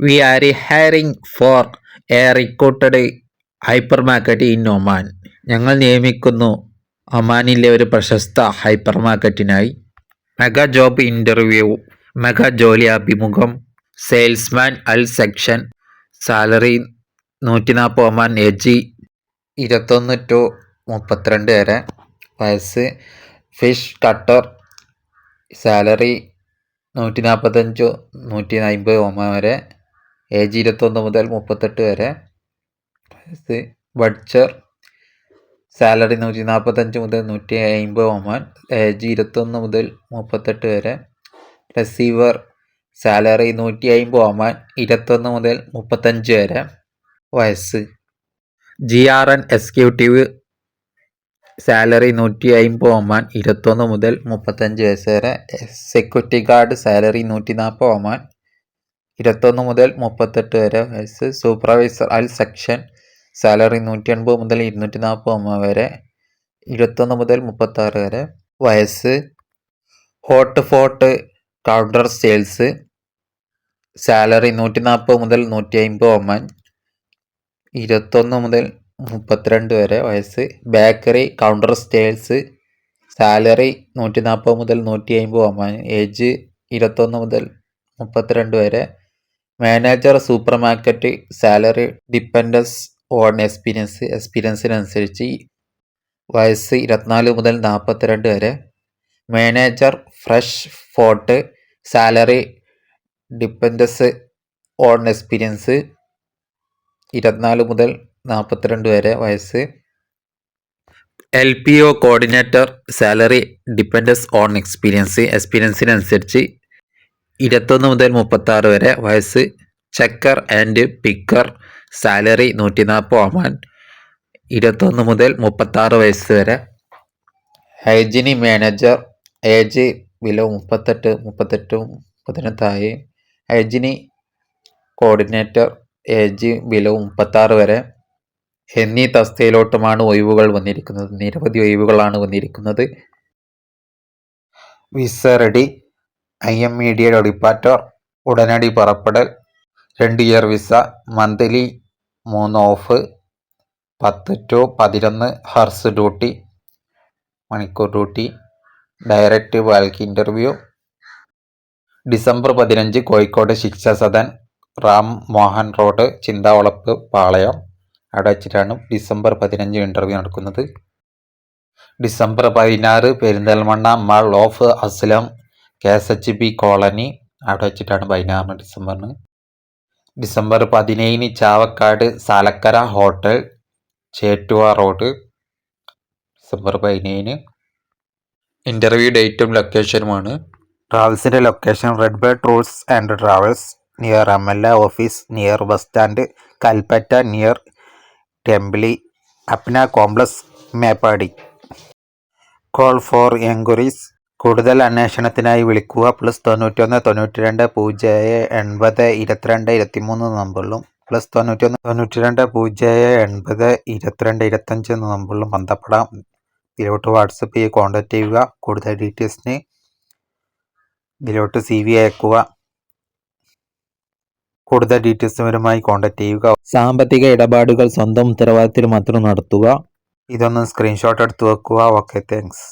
We hiring for a recruited hypermarket in Oman ഞങ്ങൾ നിയമിക്കുന്നു ഒമാനിലെ ഒരു പ്രശസ്ത ഹൈപ്പർ മാർക്കറ്റിനായി മെഗാ ജോബ് ഇന്റർവ്യൂ മെഗാ ജോലി അഭിമുഖം സെയിൽസ്മാൻ അൽ സെക്ഷൻ സാലറി നൂറ്റി നാൽപ്പത് ഒമാൻ എജി ഇരുപത്തൊന്ന് ടു മുപ്പത്തിരണ്ട് വരെ. വയസ്സ് ഫിഷ് കട്ടർ സാലറി നൂറ്റി നാൽപ്പത്തഞ്ച് നൂറ്റി അമ്പത് ഒമാൻ വരെ. ഏജ് ഇരുപത്തൊന്ന് മുതൽ മുപ്പത്തെട്ട് വരെ. ബഡ്ചർ സാലറി നൂറ്റി നാൽപ്പത്തഞ്ച് മുതൽ നൂറ്റി അമ്പത് ഒമാൻ ഏജ് ഇരുപത്തൊന്ന് മുതൽ മുപ്പത്തെട്ട് വരെ. റിസീവർ. സാലറി നൂറ്റി അമ്പത് ഒമാൻ ഇരുപത്തൊന്ന് മുതൽ മുപ്പത്തഞ്ച് വരെ. വയസ്സ്. G R N executive. Salary നൂറ്റി അമ്പത് ഒമാൻ ഇരുപത്തൊന്ന് മുതൽ മുപ്പത്തഞ്ച് വയസ്സ് വരെ. Security guard. സാലറി നൂറ്റി നാൽപ്പത് ഒമാൻ ഇരുപത്തൊന്ന് മുതൽ മുപ്പത്തെട്ട് വരെ വയസ്സ്. സൂപ്പർവൈസർ അൽ സെക്ഷൻ സാലറി നൂറ്റി എൺപത് മുതൽ ഇരുന്നൂറ്റി നാൽപ്പത് അമ്മ വരെ. ഇരുപത്തൊന്ന് മുതൽ മുപ്പത്താറ് വരെ വയസ്സ്. Hot food counter sales salary നൂറ്റി നാൽപ്പത് മുതൽ നൂറ്റി അമ്പത് ഒമാൻ ഇരുപത്തൊന്ന് മുതൽ മുപ്പത്തിരണ്ട് വരെ വയസ്സ്. ബേക്കറി കൗണ്ടർ സ്റ്റേൽസ് സാലറി നൂറ്റി നാൽപ്പത് മുതൽ നൂറ്റി അമ്പത് ഒമാൻ ഏജ് ഇരുപത്തൊന്ന് മുതൽ മുപ്പത്തിരണ്ട് വരെ manager supermarket salary dependence on experience എക്സ്പീരിയൻസിനനുസരിച്ച് വയസ്സ് ഇരുപത്തിനാല് മുതൽ നാൽപ്പത്തിരണ്ട് വരെ. Manager fresh food salary dependence on experience ഇരുപത്തിനാല് മുതൽ നാൽപ്പത്തിരണ്ട് വരെ വയസ്സ്. L P O coordinator salary dependence on experience എക്സ്പീരിയൻസിനനുസരിച്ച് ഇരുപത്തൊന്ന് മുതൽ മുപ്പത്താറ് വരെ വയസ്സ്. ചെക്കർ ആൻഡ് പിക്കർ സാലറി നൂറ്റി നാൽപ്പത് ഒമാൻ ഇരുപത്തൊന്ന് മുതൽ മുപ്പത്താറ് വയസ്സ് വരെ. ഹൈജിനി മാനേജർ ഏജ് ബിലോ മുപ്പത്തെട്ട് മുപ്പത്തെട്ട് മുപ്പതിന് താഴെ ഹൈജിനി കോർഡിനേറ്റർ ഏജ് ബിലോ മുപ്പത്താറ് വരെ. എന്നീ തസ്തയിലോട്ടുമാണ് ഒഴിവുകൾ വന്നിരിക്കുന്നത്. നിരവധി ഒഴിവുകളാണ് വന്നിരിക്കുന്നത്. Visa ready I M media departure ഉടനടി പുറപ്പെടൽ രണ്ട് ഇയർ വിസ മന്ത്ലി മൂന്ന് ഓഫ് പത്ത് ടു പതിനൊന്ന് ഹർസ് ഡ്യൂട്ടി മണിക്കൂർ duty direct walk interview December പതിനഞ്ച് കോഴിക്കോട് ശിക്ഷ സദൻ റാം മോഹൻ റോഡ് ചിന്താവളപ്പ് പാളയം. അവിടെ വെച്ചിട്ടാണ് ഡിസംബർ പതിനഞ്ച് ഇന്റർവ്യൂ നടക്കുന്നത്. ഡിസംബർ പതിനാറ് Perinthalmanna mall of Aslam K S H B colony. അവിടെ വെച്ചിട്ടാണ് പതിനാറിന് ഡിസംബറിന് ഡിസംബർ പതിനേഴിന് Chavakkad Salakkara hotel Chettuva road. December പതിനേഴിന് ഇന്റർവ്യൂ ഡേറ്റും ലൊക്കേഷനുമാണ്. ട്രാവൽസിന്റെ location red bird tools and travels near M L A office near bus stand Kalpetta near ടെമ്പിളി Apna complex Meppadi. Call for enquiries കൂടുതൽ അന്വേഷണത്തിനായി വിളിക്കുക. പ്ലസ് തൊണ്ണൂറ്റൊന്ന് തൊണ്ണൂറ്റി രണ്ട് പൂജ്യം ഏഴ് എൺപത് ഇരുപത്തിരണ്ട് ഇരുപത്തിമൂന്ന് നമ്പറിലും പ്ലസ് തൊണ്ണൂറ്റൊന്ന് തൊണ്ണൂറ്റി രണ്ട് പൂജ്യം ഏഴ് എൺപത് ഇരുപത്തിരണ്ട് ഇരുപത്തഞ്ച് എന്ന നമ്പറിലും ബന്ധപ്പെടാം. ഇതിലോട്ട് വാട്സപ്പ് ചെയ്ത് കോൺടാക്റ്റ് ചെയ്യുക. കൂടുതൽ ഡീറ്റെയിൽസിന് ഇതിലോട്ട് സി വി അയക്കുക. കൂടുതൽ ഡീറ്റെയിൽസുമായി കോൺടാക്റ്റ് ചെയ്യുക. സാമ്പത്തിക ഇടപാടുകൾ സ്വന്തം ഉത്തരവാദിത്തത്തിൽ മാത്രം നടത്തുക. ഇതൊന്ന് സ്ക്രീൻഷോട്ട് എടുത്ത് വെക്കുക. Okay thanks